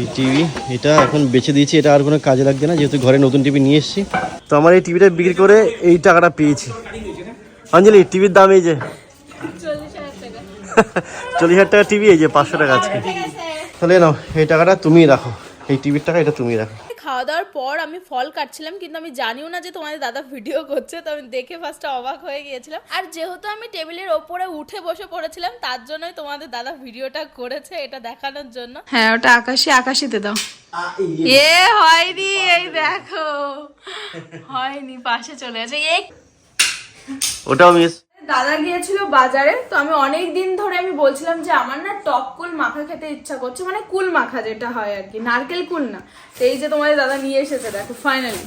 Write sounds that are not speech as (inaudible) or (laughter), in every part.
এই টিভি, এটা এখন বেছে দিয়েছি, এটা আর কোনো কাজে লাগবে না, যেহেতু ঘরে নতুন টিভি নিয়ে এসেছি। তো আমার এই টিভিটা বিক্রি করে এই টাকাটা পেয়েছি। অঞ্জলি, টিভির দাম এই যে। (laughs) চল্লিশ হাজার টাকা টিভি এই যে, পাঁচশো টাকা আজকে। তাহলে নাও, এই টাকাটা তুমি রাখো। এই টিভির টাকা, এটা তুমি রাখো। খাওয়া দাওয়ার পর আমি ফল কাটছিলাম কিন্তু আমি জানিও না যে তোমাদের দাদা ভিডিও করছে তো আমি দেখে ফার্স্টে অবাক হয়ে গিয়েছিলাম। আর যেহেতু আমি টেবিলের ওপরে উঠে বসে পড়েছিলাম তার জন্যই তোমাদের দাদা ভিডিওটা করেছে এটা দেখানোর জন্য। হ্যাঁ ওটা আকাশি আকাশিতে দাও। এ হয়নি এই দেখো। হয়নি পাশে চলে গেছে। ওটাও মিস দাদা গিয়েছিল বাজারে তো আমি অনেক দিন ধরে আমি বলছিলাম যে আমার না টক কুল মাখা খেতে ইচ্ছা করছে মানে কুল মাখা যেটা হয় আর কি নারকেল কুল না। তো এই যে তোমাদের দাদা নিয়ে এসেছে দেখো ফাইনালি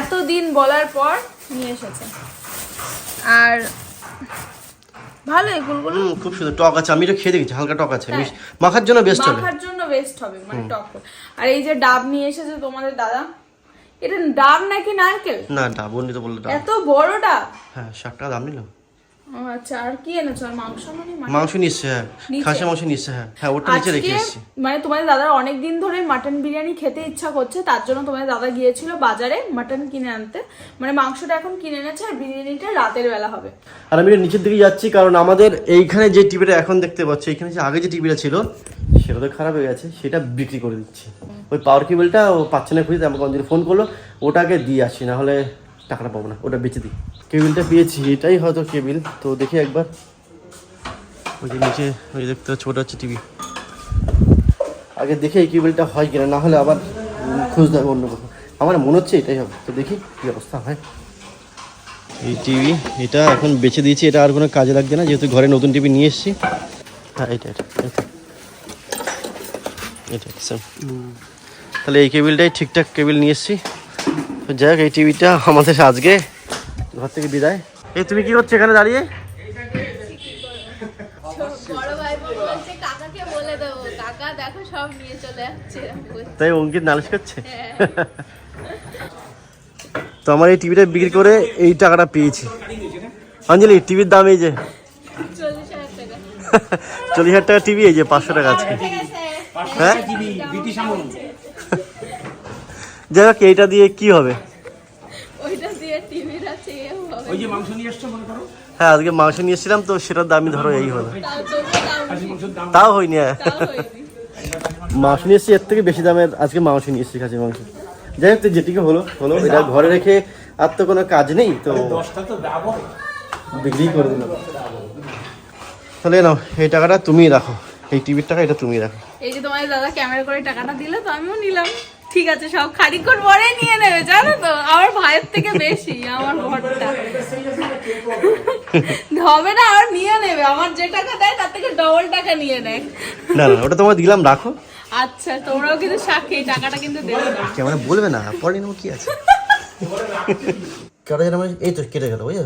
এত দিন বলার পর নিয়ে এসেছে। আর ভালো এই কুলগুলো খুব সুন্দর টক আছে আমি এটা খেয়ে দেখেছি হালকা টক আছে মাখার জন্য বেস্ট হবে। মাখার জন্য বেস্ট হবে মানে টক কুল। আর এই যে ডাব নিয়ে এসেছে তোমাদের দাদা এটা ডাব নাকি নারকেল? না ডাব উনি তো বলল ডাব। এত বড় ডাব? হ্যাঁ ষাট টাকা দাম নিল ও আচ্ছা আর কি এনেছো? আর মাংস মানে মাংস নিচ্ছে হ্যাঁ? খাসি মাংস নিচ্ছে হ্যাঁ। হ্যাঁ ওটা নিচে রেখে এসেছি। মানে তোমাদের দাদার অনেক দিন ধরে মাটন বিরিয়ানি খেতে ইচ্ছা করছে তার জন্য তোমাদের দাদা গিয়েছিল বাজারে মাটন কিনে আনতে। মানে মাংসটা এখন কিনে এনেছে আর বিরিয়ানিটা রাতের বেলা হবে। আর আমি নিচের দিকে যাচ্ছি কারণ আমাদের এইখানে যে টিভিটা এখন দেখতে পাচ্ছি এখানে যে আগে যে টিভিটা ছিল সেটা তো খারাপ হয়ে গেছে সেটা বিক্রি করে দিচ্ছি। ওই পাওয়ার কেবলটা ও পাচ্ছে না খুঁজে আমাকে অঞ্জলি ফোন করল ওটাকে দিয়ে আসি না হলে টাকাটা পাবো না ওটা বেঁচে দিই। কেবিলটা পেয়েছি এটাই হয়তো কেবিল। তো দেখি একবার। ওই যে নিচে ওই দেখতে পাচ্ছি ওটা হচ্ছে টিভি। আগে দেখে এই কেবিলটা হয় কিনা না হলে আবার খুঁজতে হবে অন্য কোথাও। আমার মনে হচ্ছে এটাই হবে। তো দেখি কী অবস্থা হয়। এই টিভি এটা এখন বেচে দিয়েছি এটা আর কোনো কাজে লাগবে না যেহেতু ঘরে নতুন টিভি নিয়ে এসেছি। হ্যাঁ এটা এটা এটা, তাহলে এই কেবিলটাই ঠিকঠাক কেবিল নিয়ে এসেছি। তো যাই হোক এই টিভিটা আমাদের আজকে। ঘর থেকে বিদায়। এই, তুমি কি করছ এখানে দাঁড়িয়ে? তাই অঙ্কিত নালিশ করছে? তো আমার এই টিভিটা বিক্রি করে এই টাকাটা পেয়েছি। অঞ্জলি, টিভির দাম এই যে। চল্লিশ হাজার টাকা টিভি, এই যে পাঁচশো টাকা আজকে। হ্যাঁ? যাই হোক, এইটা দিয়ে কি হবে ওইটা দিয়ে টিভির আছে এ হবে ওই যে মাংস নিয়ে এসছো মনে করো? হ্যাঁ আজকে মাংস নিয়ে এসেছিলাম তো সেটার দামই ধরো এই হলো। তাও তাও হয়নি হ্যাঁ। মাংস নিয়ে এসেছি এর থেকে বেশি দামের আজকে মাংস নিয়ে এসেছি খাসি মাংস। যাই হোক যেটিকে হলো হলো। এটা ঘরে রেখে আর তো কোনো কাজ নেই তো বিক্রি করে দিলাম। তাহলে নাও এই টাকাটা তুমিই রাখো। এই টিভির টাকা এটা তুমিই রাখো। এই যে তোমার দাদা ক্যামেরা করে টাকাটা দিলে তো আমিও নিলাম। ঠিক আছে সব খানিকক্ষণ পরে নিয়ে নেবে জানো তো? আমার ভাইয়ের থেকে বেশি আমার ঘরটা। হবে না আর নিয়ে নেবে আমার যে টাকা দেয় তার থেকে ডবল টাকা নিয়ে নেয়। না না ওটা তোমার দিলাম রাখো। আচ্ছা তোমরাও কিন্তু সাক্ষী এই টাকাটা কিন্তু দেবে না। ক্যামেরা বলবে না পরে নেব কি আছে? কেটে গেল মানে এই তো কেটে গেল বুঝছ?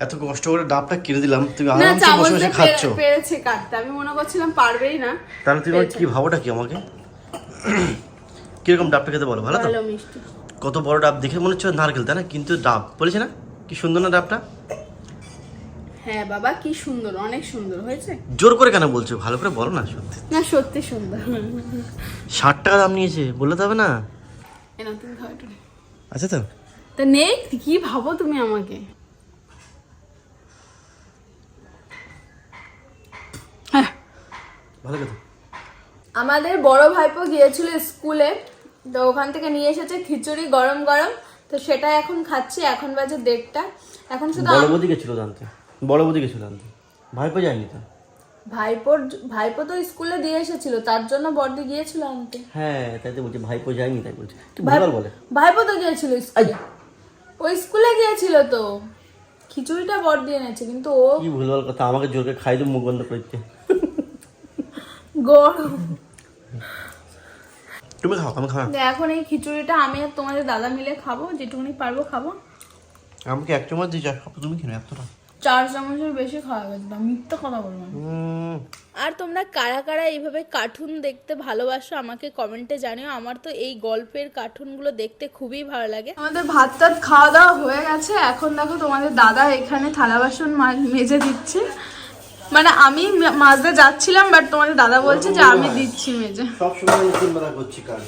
এত কষ্ট করে ডাবটা কেটে দিলাম তুমি আরামসে বসে বসে খাচ্ছ। পেরে- পেরেছে কাটতে। আমি মনে করছিলাম পারবেই না। তাহলে তুমি কি ভাবোটা কি আমাকে? কীরকম ডাবটা খেতে বলো ভালো তো? কত বড় ডাব দেখে মনে হচ্ছে নারকেল তাই না? কিন্তু ডাব বলেছে না? কি সুন্দর না ডাবটা? হ্যাঁ বাবা কি সুন্দর অনেক সুন্দর হয়েছে? জোর করে কেন বলছো? ভালো করে বলো না সত্যি। না সত্যি সুন্দর। ষাট টাকা দাম নিয়েছে বললে তো হবে না। আচ্ছা তো। তা নেই কি ভাবো তুমি আমাকে? ভালো কথা। আমাদের বড় ভাইপো গিয়েছিল স্কুলে তো ওখান থেকে নিয়ে এসেছে খিচুড়ি গরম গরম তো সেটা এখন খাচ্ছি এখন বাজে দেড়টা। এখন শুধু বড় বৌদি গেছিল জানতে বড় বৌদি গেছিল জানতে ভাইপো যায়নি তো? ভাইপোর ভাইপো তো স্কুলে দিয়ে এসেছিল তার জন্য বড়দি গিয়েছিল আনতে। হ্যাঁ তাই তো বলছি ভাইপো যায়নি তাই বলছি। কি ভাই- বলে। ভাইপো তো গিয়েছিল স্কুলে। ওই স্কুলে গিয়েছিল তো। খিচুড়িটা বড়দি এনেছে কিন্তু ও কি ভুলভাল কথা আমাকে জোর করে খাই দিয়ে মুখ বন্ধ করে দিচ্ছে গরম তুমি খাও আমি খাও এখন এই খিচুড়িটা আমি আর তোমাদের দাদা মিলে খাব যেটুকুনি পারব খাব। আমাকে এক চামচ দিয়ে যা খাব? তুমি কেন এতটা। চার চামচের বেশি খাওয়া গেছে না মিথ্যা কথা বলব আর তোমরা কারা কারা এইভাবে কার্টুন দেখতে ভালোবাসো আমাকে কমেন্টে জানিও। আমার তো এই গল্পের কার্টুনগুলো দেখতে খুবই ভালো লাগে। আমাদের ভাত টাত খাওয়া দাওয়া হয়ে গেছে এখন দেখো তোমাদের দাদা এখানে থালা বাসন মা- মেজে দিচ্ছে। মানে আমি মাঝে যাচ্ছিলাম বাট তোমাদের দাদা বলছে যে আমি দিচ্ছি মেজে সবসময় নতুন বেলা করছি কাজ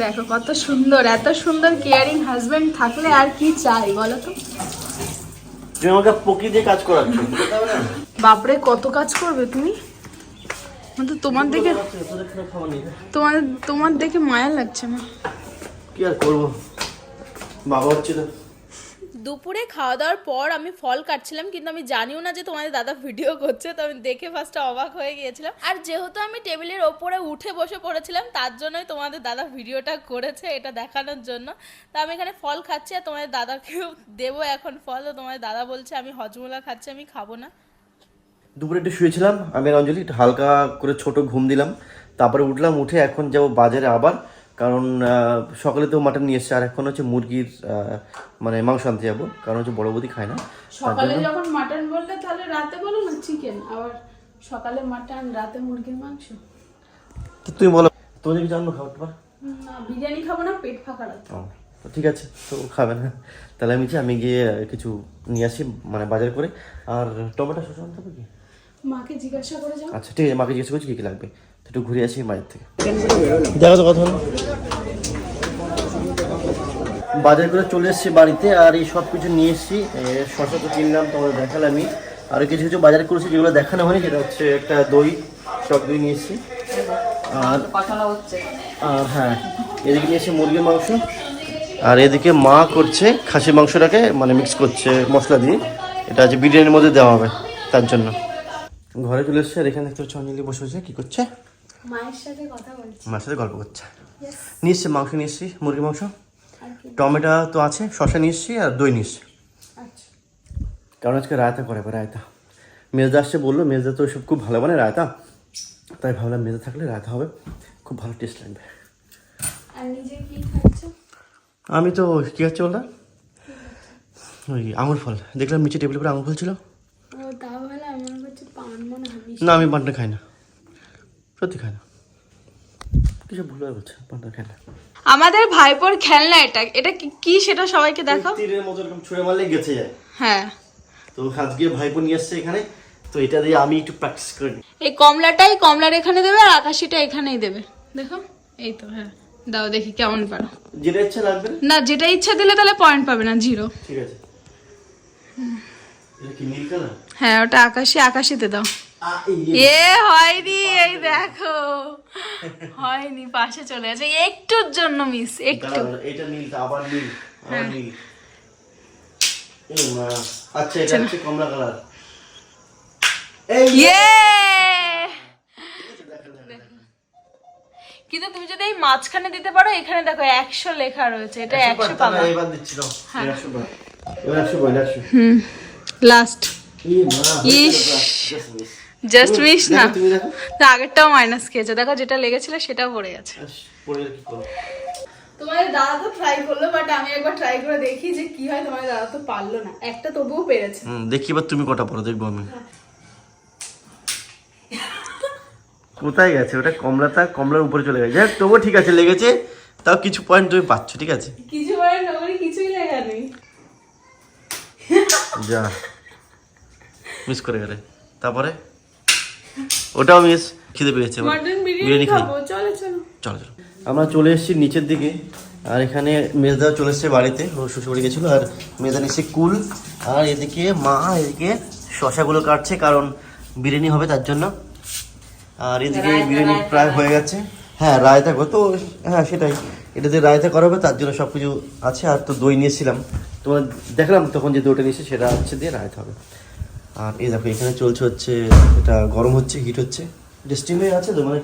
দেখো কত সুন্দর এত সুন্দর কেয়ারিং হাজবেন্ড থাকলে আর কি চাই বলো তো? তুমি আমাকে পকি দিয়ে কাজ করাচ্ছ? বাপরে কত কাজ করবে তুমি? মানে তোমার দেখে তোমার তোমার দেখে মায়া লাগছে না। কি আর করব? বাবা হচ্ছে তো। দুপুরে খাওয়া দাওয়ার পর আমি ফল কাটছিলাম, কিন্তু আমি জানিও না যে তোমাদের দাদা ভিডিও করছে, তো আমি দেখে ফার্স্টে অবাক হয়ে গিয়েছিলাম। আর যেহেতু আমি টেবিলের ওপরে উঠে বসে পড়েছিলাম, তার জন্যই তোমাদের দাদা ভিডিওটা করেছে এটা দেখানোর জন্য। তো আমি এখানে ফল খাচ্ছি আর তোমাদের দাদাকেও দেবো এখন ফল। তো তোমাদের দাদা বলছে, আমি হজমোলা খাচ্ছি, আমি খাব না। দুপুরে একটু শুয়েছিলাম, আমি অঞ্জলি হালকা করে ছোট ঘুম দিলাম। তারপরে উঠলাম, উঠে এখন যাব বাজারে আবার। কারণ সকালে তো মাটন নিয়ে এসছে আর এখন হচ্ছে মুরগির মানে মাংস আনতে যাব কারণ হচ্ছে বড় বৌদি খায় না। সকালে যখন মাটন বললে তাহলে রাতে বলো না চিকেন আবার সকালে মাটন রাতে মুরগির মাংস? তো তুমি বলো তোমাদের কি জানব খাবার টাবার? না বিরিয়ানি খাব না পেট ফাঁকা ঠিক আছে তো খাবে না। তাহলে আমি যে আমি গিয়ে কিছু নিয়ে আসি মানে বাজার করে। আর টমেটো শসা আনতে হবে কি? মাকে জিজ্ঞাসা করে যাও। আচ্ছা ঠিক আছে মাকে জিজ্ঞেস করছি কী কী লাগবে। একটু ঘুরে আসি বাজার থেকে। দেখা তো কথা বাজার করে চলে এসেছি বাড়িতে আর এই সব কিছু নিয়ে এসেছি। শসা তো কিনলাম তোমাদের দেখালামই আর কিছু কিছু বাজার করেছি যেগুলো দেখানো হয়নি যেটা হচ্ছে একটা দই টক দই নিয়ে এসেছি। আর আর হ্যাঁ এদিকে নিয়ে এসেছি মুরগির মাংস। আর এদিকে মা করছে খাসির মাংসটাকে মানে মিক্স করছে মশলা দিয়ে। এটা আছে বিরিয়ানির মধ্যে দেওয়া হবে তার জন্য। ঘরে চলে এসছে আর এখানে দেখতে পাচ্ছি অঞ্জলি বসে বসে কি করছে। মায়ের সাথে কথা বলছি। মার সাথে গল্প করছে। নিয়ে এসছে মাংস নিয়ে এসছি মুরগির মাংস। টমেটো তো আছে শসা নিয়ে এসছি আর দই নিয়ে এসছি। আচ্ছা। কারণ আজকে রায়তা করে রায়তা। মেজদা আসছে বলল মেজদা তো সব খুব ভালো মানে রায়তা। তাই ভাবলাম মেজদা থাকলে রায়তা হবে খুব ভালো টেস্ট লাগবে। আমি তো কী হচ্ছে বললাম ওই আঙুর ফল। দেখলাম নিচে টেবিলের উপরে আঙুর ফল ছিল। না আমি পানটা খাই না। সত্যি না কিছু ভুল হয়ে গেছে পানটা খাই না আমাদের ভাইপোর খেলনা এটা। এটা কি- কি সেটা সবাইকে দেখাও? তীরের মতো এরকম ছুঁড়ে মারলে গেছে। যায় হ্যাঁ। তো আজকে ভাইপো নিয়ে আসছে এখানে। তো এটা দিয়ে আমি একটু প্র্যাকটিস করে নিই। এই কমলাটাই কমলার এখানে দেবে আর আকাশিটা এখানেই দেবে। দেখো? এই তো হ্যাঁ। দাও দেখি কেমন পারো। যেটা ইচ্ছা লাগবে না? যেটা ইচ্ছা দিলে তাহলে পয়েন্ট পাবে না জিরো ঠিক আছে। হ্যাঁ ওটা আকাশি আকাশিতে দাও। এ হয়নি এই দেখো। হয়নি পাশে চলে গেছে। একটুর জন্য মিস একটু। এটা আবার নীল আবার নীল আচ্ছা এটা হচ্ছে কমলা কালার। এই ইয়ে! কিন্তু তুমি যদি এই মাঝখানে দিতে পারো এখানে দেখো একশো লেখা রয়েছে। এটা একশো একশো পাবা এবার দিচ্ছি এবার একশো এবার একশো হুম লাস্ট। ইস। জাস্ট মিস না। না, আগেরটাও মাইনাস খেয়েছে। দেখো যেটা লেগেছিল সেটাও পড়ে গেছে। তোমাদের দাদা তো ট্রাই করল বাট আমি একবার ট্রাই করে দেখি যে কি হয় তোমাদের দাদা তো পারল না। একটা তবুও পেরেছে। হুম, দেখি এবার তুমি কটা পড়ো দেখব আমি। কোথায় গেছে? ওটা কমলাটা কমলার উপরে চলে গেছে। যাক, তবুও ঠিক আছে লেগেছে। তাও কিছু পয়েন্ট তুমি পাচ্ছ ঠিক আছে? কিছু পয়েন্ট ওখানে কিছুই লেখা নেই। যা। মিস করে গেলে। তারপরে? ওটাও মিস খিদে পেয়েছে। বিরিয়ানি খাই। খাব চলো চলো। চলো আমরা চলে এসেছি নিচের দিকে আর এখানে মেজদা চলে এসেছে বাড়িতে ও শ্বশুরবাড়ি গেছিল আর মেজদা নিচ্ছে কুল আর এদিকে মা এদিকে শশাগুলো কাটছে কারণ বিরিয়ানি হবে তার জন্য। আর এদিকে বিরিয়ানি প্রায় হয়ে গেছে। হ্যাঁ রায়তা গো তো হ্যাঁ সেটাই। এটা এটাতে রায়তা করা হবে তার জন্য সব কিছু আছে আর তো দই নিয়েছিলাম। তোমার দেখলাম তখন যে দইটা নিয়েছে সেটা হচ্ছে দিয়ে রায়তা হবে। আর এই দেখো এখানে চলছে হচ্ছে এটা গরম হচ্ছে হিট হচ্ছে। হয়ে আছে তো মানে?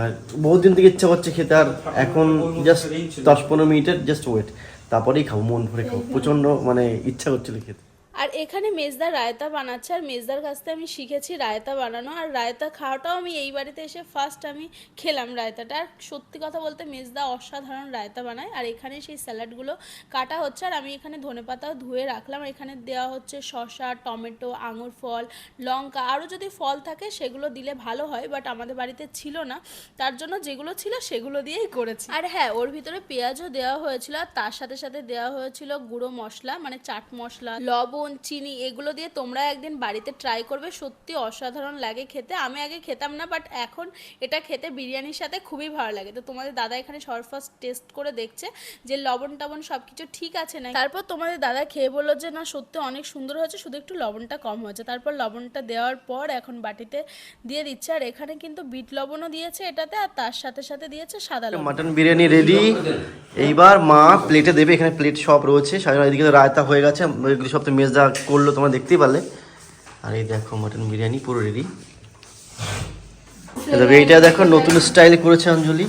আর বহুত দিন থেকে ইচ্ছা করছে খেতে আর এখন জাস্ট দশ পনেরো মিনিটের জাস্ট ওয়েট তারপরেই খাব মন ভরে খাব। প্রচণ্ড মানে ইচ্ছা করছিল খেতে। আর এখানে মেজদার রায়তা বানাচ্ছে, আর মেজদার কাছ থেকে আমি শিখেছি রায়তা বানানো, আর রায়তা খাওয়াটাও আমি এই বাড়িতে এসে ফার্স্ট আমি খেলাম রায়তাটা। আর সত্যি কথা বলতে মেজদা অসাধারণ রায়তা বানায়, আর এখানে সেই স্যালাডগুলো কাটা হচ্ছে, আর আমি এখানে ধনেপাতাও ধুয়ে রাখলাম এখানে দেওয়া হচ্ছে শসা, টমেটো, আঙুর ফল, লঙ্কা, আরও যদি ফল থাকে সেগুলো দিলে ভালো হয় বাট আমাদের বাড়িতে ছিল না, তার জন্য যেগুলো ছিল সেগুলো দিয়েই করেছি। আর হ্যাঁ ওর ভিতরে পেঁয়াজও দেওয়া হয়েছিল, আর তার সাথে সাথে দেওয়া হয়েছিল গুঁড়ো মশলা মানে চাট মশলা, লবণ লবণ, চিনি এগুলো দিয়ে তোমরা একদিন বাড়িতে ট্রাই করবে। সত্যি অসাধারণ লাগে খেতে। আমি আগে খেতাম না বাট এখন এটা খেতে বিরিয়ানির সাথে খুবই ভালো লাগে। তো তোমাদের দাদা এখানে সবার ফার্স্ট টেস্ট করে দেখছে যে লবণ টবণ সব কিছু ঠিক আছে না তারপর তোমাদের দাদা খেয়ে বলল যে, না, সত্যি অনেক সুন্দর হয়েছে, শুধু একটু লবণটা কম হয়েছে। তারপর লবণটা দেওয়ার পর এখন বাটিতে দিয়ে দিচ্ছে। আর এখানে কিন্তু বিট লবণও দিয়েছে এটাতে, আর তার সাথে সাথে দিয়েছে সাদা লবণ। মাটন বিরিয়ানি রেডি এইবার মা প্লেটে দেবে। এখানে প্লেট সব রয়েছে। সাজানো এদিকে রায়তা হয়ে গেছে। এগুলি সব তো মেজদা করল তোমার দেখতেই পারলে। আর এই দেখো মাটন বিরিয়ানি পুরো রেডি এইটা দেখো নতুন স্টাইল করেছে অঞ্জলি।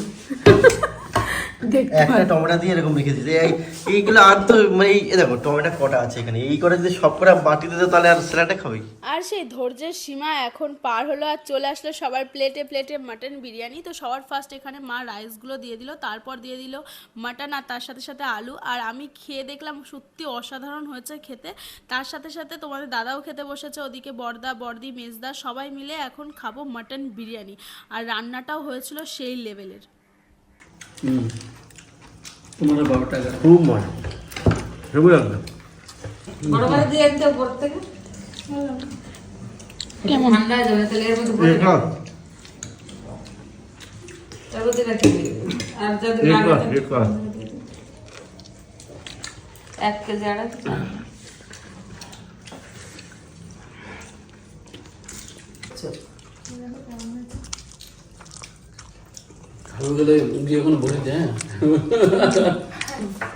একটা টমেটো দিয়ে এরকম রেখে দিতে এই এইগুলো আর তো মানে এই এই দেখো টমেটো কটা আছে এখানে। এই করে যদি সব কটা বাটিতে দিত তাহলে আর স্যালাডটা খাবে আর সেই ধৈর্যের সীমা এখন পার হলো আর চলে আসলো সবার প্লেটে প্লেটে মাটন বিরিয়ানি। তো সবার ফার্স্ট এখানে মা রাইসগুলো দিয়ে দিল তারপর দিয়ে দিল মাটন আর তার সাথে সাথে আলু। আর আমি খেয়ে দেখলাম সত্যি অসাধারণ হয়েছে খেতে। তার সাথে সাথে তোমাদের দাদাও খেতে বসেছে ওদিকে বর্দা বর্দি মেজদা সবাই মিলে এখন খাব মাটন বিরিয়ানি। আর রান্নাটাও হয়েছিল সেই লেভেলের তোমার বারো টাকা খুব মজা। হেবু লাগবে করে দিয়ে দিতে উপর থেকে ঠান্ডা হয়ে যাবে তাহলে এর মধ্যে ভরে